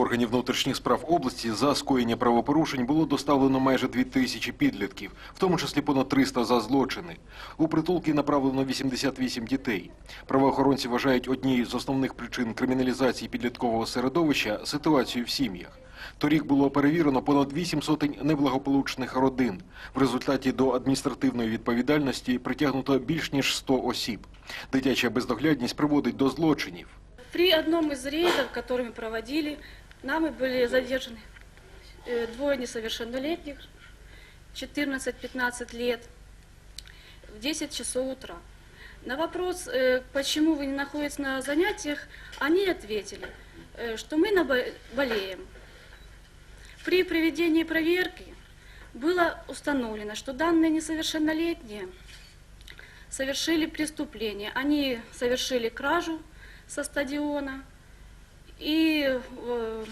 Органів внутрішніх справ області за скоєння правопорушень було доставлено майже дві тисячі підлітків, в тому числі понад 300 за злочини. У притулки направлено 88 дітей. Правоохоронці вважають однією з основних причин криміналізації підліткового середовища ситуацію в сім'ях. Торік було перевірено понад 8 сотень неблагополучних родин. В результаті до адміністративної відповідальності притягнуто більш ніж 100 осіб. Дитяча бездоглядність приводить до злочинів. При одном из рейдов, который мы проводили, нами были задержаны э, двое несовершеннолетних, 14-15 лет, в 10 часов утра. На вопрос, э, почему вы не находитесь на занятиях, они ответили, э, что мы болеем. При проведении проверки было установлено, что данные несовершеннолетние совершили преступление. Они совершили кражу со стадиона, и, э,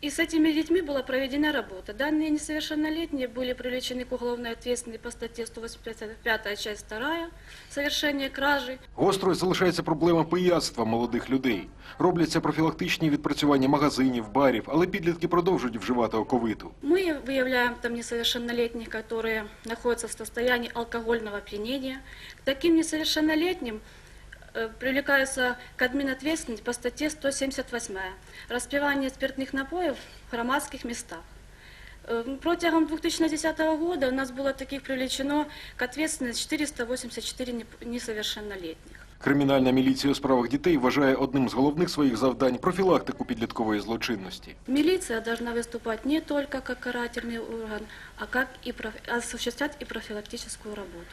и с этими детьми была проведена работа. Данные несовершеннолетние были привлечены к уголовной ответственности по статье 185 часть 2 «Совершение кражи». Гострою залишається проблема пияцтва молодих людей. Робляться профілактичні відпрацювання магазинів, барів, але підлітки продовжують вживати оковиту. Мы выявляем там несовершеннолетних, которые находятся в состоянии алкогольного опьянения. К таким несовершеннолетним э, привлекаются к админответственности по статье 178 «Распивание спиртных напоев в громадских местах». Э, Протягом 2010 года у нас было таких привлечено к ответственности 484 неп- несовершеннолетних. Кримінальна міліція у справах дітей вважає одним з головних своїх завдань профілактику підліткової злочинності. Милиция должна выступать не только как карательный орган, а как и проф- осуществлять и профилактическую работу.